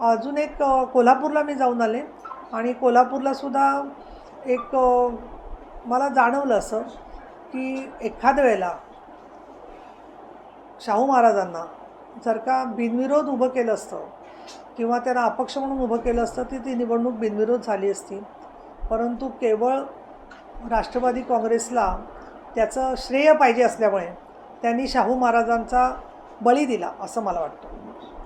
अजून एक कोल्हापूरला मी जाऊन आले. आणि कोल्हापूरला सुद्धा एक मला जाणवलं असं की एखाद्या वेळेला शाहू महाराजांना जर का बिनविरोध उभं केलं असतं किंवा त्यांना अपक्ष म्हणून उभं केलं असतं ती ती निवडणूक बिनविरोध झाली असती. परंतु केवळ राष्ट्रवादी काँग्रेसला त्याचं श्रेय पाहिजे असल्यामुळे त्यांनी शाहू महाराजांचा बळी दिला असं मला वाटतं.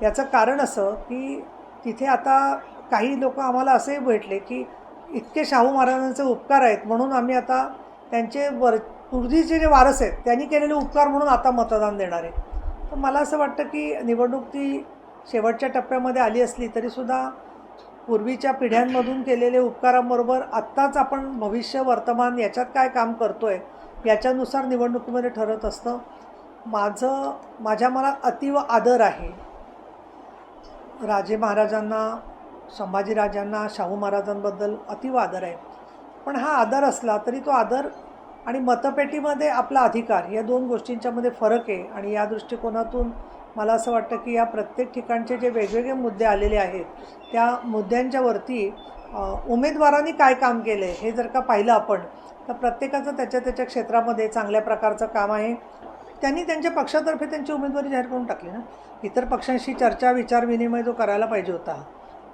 याचं कारण असं की तिथे आता काही लोक आम्हाला असेही भेटले की इतके शाहू महाराजांचे उपकार आहेत म्हणून आम्ही आता त्यांचे वर पूर्वीचे जे वारस आहेत त्यांनी केलेले उपकार म्हणून आता मतदान देणार. आहे तर मला असं वाटतं की निवडणूक ती शेवटच्या टप्प्यामध्ये आली असली तरीसुद्धा पूर्वीच्या पिढ्यांमधून केलेले उपकारांबरोबर आत्ताच आपण भविष्य वर्तमान याच्यात काय काम करतो आहे याच्यानुसार निवडणुकीमध्ये ठरत असतं. माझं माझ्या मनात अतीव आदर आहे. राजे महाराजांना संभाजीराजांना शाहू महाराजांबद्दल अतीव आदर आहे. पण हा आदर असला तरी तो आदर आणि मतपेटीमध्ये आपला अधिकार या दोन गोष्टींच्यामध्ये फरक आहे. आणि या दृष्टिकोनातून मला असं वाटतं की या प्रत्येक ठिकाणचे जे वेगवेगळे मुद्दे आलेले आहेत त्या मुद्द्यांच्या वरती उमेदवारांनी काय काम केलं आहे हे जर का पाहिलं आपण तर प्रत्येकाचं त्याच्या त्याच्या क्षेत्रामध्ये चांगल्या प्रकारचं काम आहे. त्यांनी त्यांच्या पक्षातर्फे त्यांची उमेदवारी जाहीर करून टाकली ना. इतर पक्षांशी चर्चा विचारविनिमय जो करायला पाहिजे होता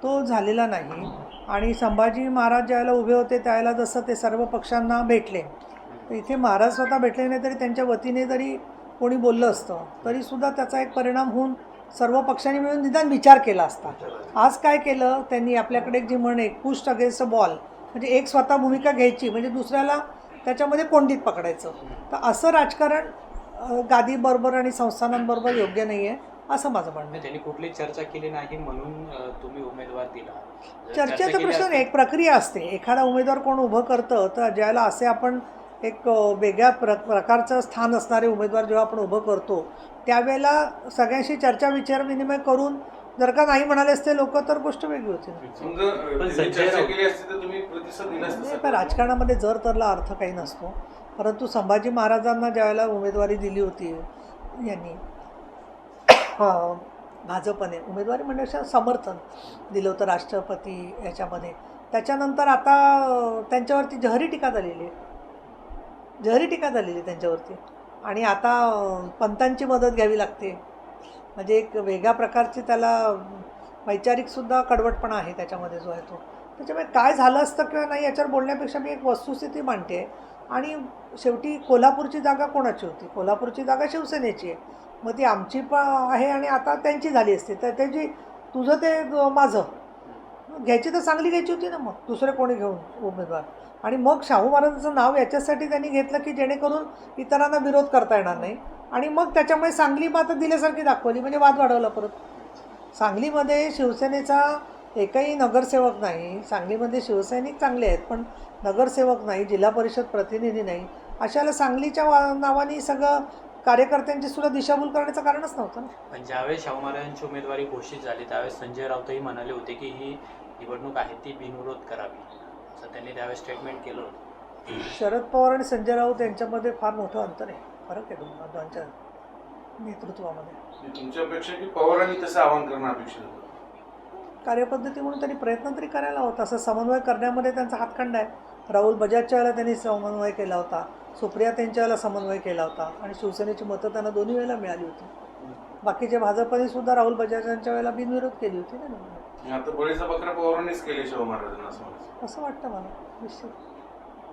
तो झालेला नाही. आणि संभाजी महाराज ज्यावेळेला उभे होते त्यावेळेला जसं ते सर्व पक्षांना भेटले. तर इथे महाराज स्वतः भेटले नाही तरी त्यांच्या वतीने जरी कोणी बोललं असतं तरीसुद्धा त्याचा एक परिणाम होऊन सर्व पक्षांनी मिळून निदान विचार केला असता. आज काय केलं? त्यांनी आपल्याकडे एक जी म्हण एक पुस्ट अगेन्स्ट अ बॉल म्हणजे एक स्वतः भूमिका घ्यायची म्हणजे दुसऱ्याला त्याच्यामध्ये कोंडीत पकडायचं. तर असं राजकारण गादीबरोबर आणि संस्थानांबरोबर योग्य नाही आहे असं माझं म्हणणं आहे. त्यांनी कुठली चर्चा केली नाही म्हणून तुम्ही उमेदवार दिला. चर्चेचा प्रश्न नाही एक प्रक्रिया असते. एखादा उमेदवार कोण उभं करतं तर ज्याला असे आपण एक वेगळ्या प्र प्रकारचं स्थान असणारे उमेदवार जेव्हा आपण उभं करतो त्यावेळेला सगळ्यांशी चर्चा विचार विनिमय करून जर का नाही म्हणाले असते लोक तर गोष्ट वेगळी होती. नाही, पण राजकारणामध्ये जर तरला अर्थ काही नसतो परंतु संभाजी महाराजांना ज्यावेळेला उमेदवारी दिली होती यांनी भाजपने उमेदवारी म्हणण्यापेक्षा समर्थन दिलं होतं राष्ट्रपती याच्यामध्ये. त्याच्यानंतर आता त्यांच्यावरती जहरी टीका झालेली आहे. जहरी टीका झालेली आहे त्यांच्यावरती. आणि आता पंतांची मदत घ्यावी लागते. म्हणजे एक वेगळ्या प्रकारची त्याला वैचारिकसुद्धा कडवटपणा आहे त्याच्यामध्ये जो आहे तो. म्हणजे त्याच्यामुळे काय झालं असतं किंवा नाही याच्यावर बोलण्यापेक्षा मी एक वस्तुस्थिती मांडते. आणि शेवटी कोल्हापूरची जागा कोणाची होती? कोल्हापूरची जागा शिवसेनेची आहे. मग ती आमची पण आहे आणि आता त्यांची झाली असते. तर त्याची तुझं ते माझं. घ्यायची तर चांगली घ्यायची होती ना मग. दुसरे कोणी घेऊन उमेदवार. आणि मग शाहू महाराजांचं नाव याच्यासाठी त्यांनी घेतलं की जेणेकरून इतरांना विरोध करता येणार नाही. आणि मग त्याच्यामुळे सांगली मात्र दिल्यासारखी दाखवली. म्हणजे वाद वाढवला परत. सांगलीमध्ये शिवसेनेचा एकही नगरसेवक नाही. सांगलीमध्ये शिवसैनिक चांगले आहेत पण नगरसेवक नाही जिल्हा परिषद प्रतिनिधी नाही. अशाला सांगलीच्या वा नावाने सगळं कार्यकर्त्यांची सुद्धा दिशाभूल करण्याचं कारणच नव्हतं ना? पण ज्यावेळेस शाहू महाराजांची उमेदवारी घोषित झाली त्यावेळेस संजय राऊतही म्हणाले होते की ही निवडणूक आहे ती बिनविरोध करावी. असं त्यांनी त्यावेळेस स्टेटमेंट केलं होतं. शरद पवार आणि संजय राऊत यांच्यामध्ये फार मोठं अंतर आहे. फरक आहे दोन दोनच्या नेतृत्वामध्ये. तुमच्यापेक्षा की पवारांनी तसं आवाहन करणं अपेक्षित होतं? कार्यपद्धती म्हणून त्यांनी प्रयत्न तरी करायला होता. असं समन्वय करण्यामध्ये त्यांचा हातखंड आहे. राहुल बजाजच्या वेळेला त्यांनी समन्वय केला होता. सुप्रिया त्यांच्या वेळेला समन्वय केला होता. आणि शिवसेनेची मतं त्यांना दोन्ही वेळेला मिळाली होती. बाकीचे भाजपने सुद्धा राहुल बजाजांच्या वेळेला बिनविरोध केली होती ना. निवडणूक. आणि आता बळीचा बकरा पवारांनीच केले महाराजांना असं वाटतं मला. निश्चित.